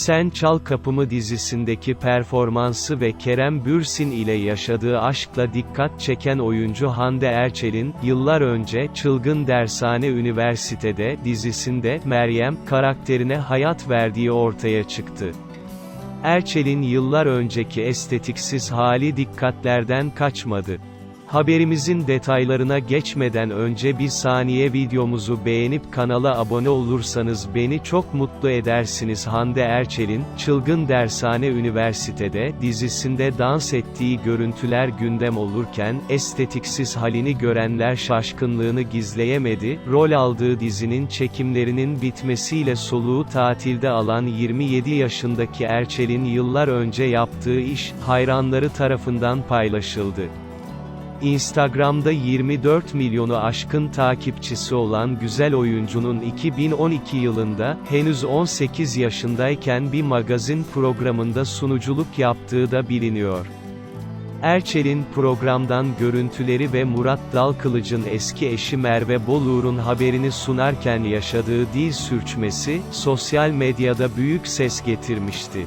Sen Çal Kapımı dizisindeki performansı ve Kerem Bürsin ile yaşadığı aşkla dikkat çeken oyuncu Hande Erçel'in, yıllar önce Çılgın Dershane Üniversitede dizisinde Meryem karakterine hayat verdiği ortaya çıktı. Erçel'in yıllar önceki estetiksiz hali dikkatlerden kaçmadı. Haberimizin detaylarına geçmeden önce bir saniye videomuzu beğenip kanala abone olursanız beni çok mutlu edersiniz. Hande Erçel'in, Çılgın Dershane Üniversitede dizisinde dans ettiği görüntüler gündem olurken, estetiksiz halini görenler şaşkınlığını gizleyemedi. Rol aldığı dizinin çekimlerinin bitmesiyle soluğu tatilde alan 27 yaşındaki Erçel'in yıllar önce yaptığı iş, hayranları tarafından paylaşıldı. Instagram'da 24 milyonu aşkın takipçisi olan güzel oyuncunun 2012 yılında, henüz 18 yaşındayken bir magazin programında sunuculuk yaptığı da biliniyor. Erçel'in programdan görüntüleri ve Murat Dalkılıç'ın eski eşi Merve Boluğur'un haberini sunarken yaşadığı dil sürçmesi, sosyal medyada büyük ses getirmişti.